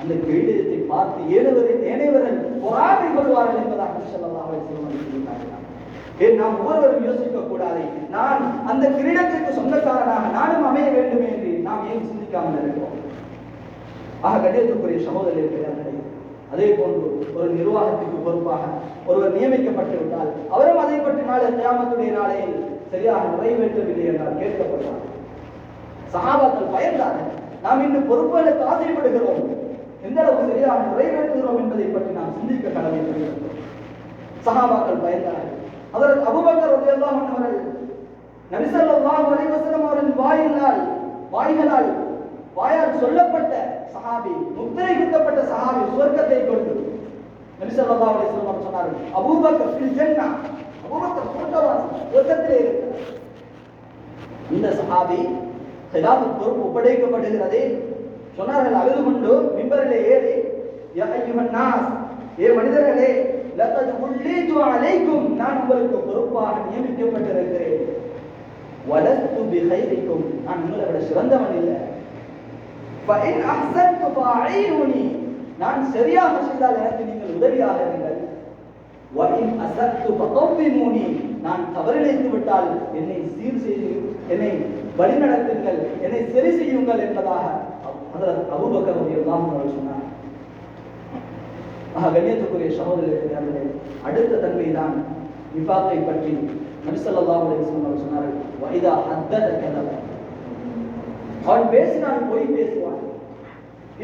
அந்த கிரீடத்தை பார்த்து ஏழுவரின் ஏனையவர்கள் பொறாமை கொள்வார்கள் என்பதாக சொல்லலாம் சொல்லியிருக்கிறார்கள் ஏன் நாம் ஒவ்வொருவரும் யோசிக்க கூடாது. நான் அந்த கிரீடத்திற்கு சொந்தக்காரனாக நானும் அமைய வேண்டும் என்று நாம் ஏன் சிந்திக்காமல் இருக்கிறோம்? ஆக கடிதத்துக்குரிய சகோதரர் அதே போன்று ஒரு நிர்வாகத்திற்கு பொறுப்பாக ஒருவர் நியமிக்கப்பட்டு விட்டால் அவரும் அதை பற்றி நாளை தியாமத்துடைய நாளையில் சரியாக நிறைவேற்றவில்லை என்றால் கேட்கப்படுவார் சகாபாக்கள் பயந்தார்கள். நாம் இன்னும் பொறுப்புகளுக்கு ஆசைப்படுகிறோம். எந்த அளவு சரியாக நிறைவேற்றுகிறோம் என்பதை பற்றி நாம் சிந்திக்க கடமைப்படுகிறோம் சகாபாக்கள் பயந்தார்கள். அதற்கு அபுபக்கர் ரலியல்லாஹு அவர்கள் நபி ஸல்லல்லாஹு அவரின் வாயினால் வாய்களால் வாயால் சொல்லப்பட்ட சஹாபி முத்திரை குத்தப்பட்ட சஹாபி சுவர்க்கத்தை கொண்டு நபி ஸல்லல்லாஹு அலைஹி சொன்னார்கள் அபூபக்கர் ஜென்னா. அபூபக்கர் சுவர்க்கத்திலே இருக்கிறார். இந்த சஹாபி ஹிலாஃபத் பொறுப்பு ஒப்படைக்கப்படுகிறதே சொன்னார்கள் அழுது கொண்டு மிம்பரிலே ஏறி நாஸ் ஏ மனிதர்களே லத்தது உல்லீது அலைக்கும் நான் உங்களுக்கு பொறுப்பாக நியமிக்கப்பட்டிருக்கிறேன். வளர்த்து பிகைரிக்கும் நான் உங்களை விட சிறந்தவன் இல்லை. ஃபஇன் அஹ்சன்து ஃபஅஈனுனி நான் சரியாக செய்தால் எனக்கு நீங்கள் உதவியாக இருங்கள். வஇன் அசத்து ஃபகவ்விமூனி நான் தவறிழைத்து விட்டால் என்னை சீர் செய்து என்னை வழிநடத்துங்கள். என்னை சரி செய்யுங்கள் என்பதாக ஹதரத் சொன்னார். ஆக கண்ணியத்துக்குரிய சகோதரர்களே அடுத்த தன்மை தான் விபாக்கை பற்றி நபி ஸல்லல்லாஹு சொன்னார்கள். வைதா ஹத்தத கதப. அவன் பேசினான் பொய் பேசுவான்.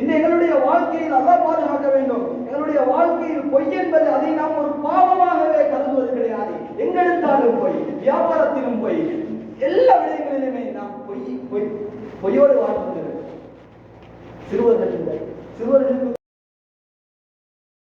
இந்த எங்களுடைய வாழ்க்கையில் அல்லாஹ் பாதுகாக்க வேண்டும். எங்களுடைய வாழ்க்கையில் பொய் என்பது அதை நாம் ஒரு பாவமாகவே கருதுவது கிடையாது. எங்கெடுத்தாலும் பொய். வியாபாரத்திலும் பொய் எல்லா விடயங்களிலுமே நாம் பொய் பொய் பொய்யோடு வாழ்ந்து சிறுவர்கள் இல்லை சிறுவர்களுக்கு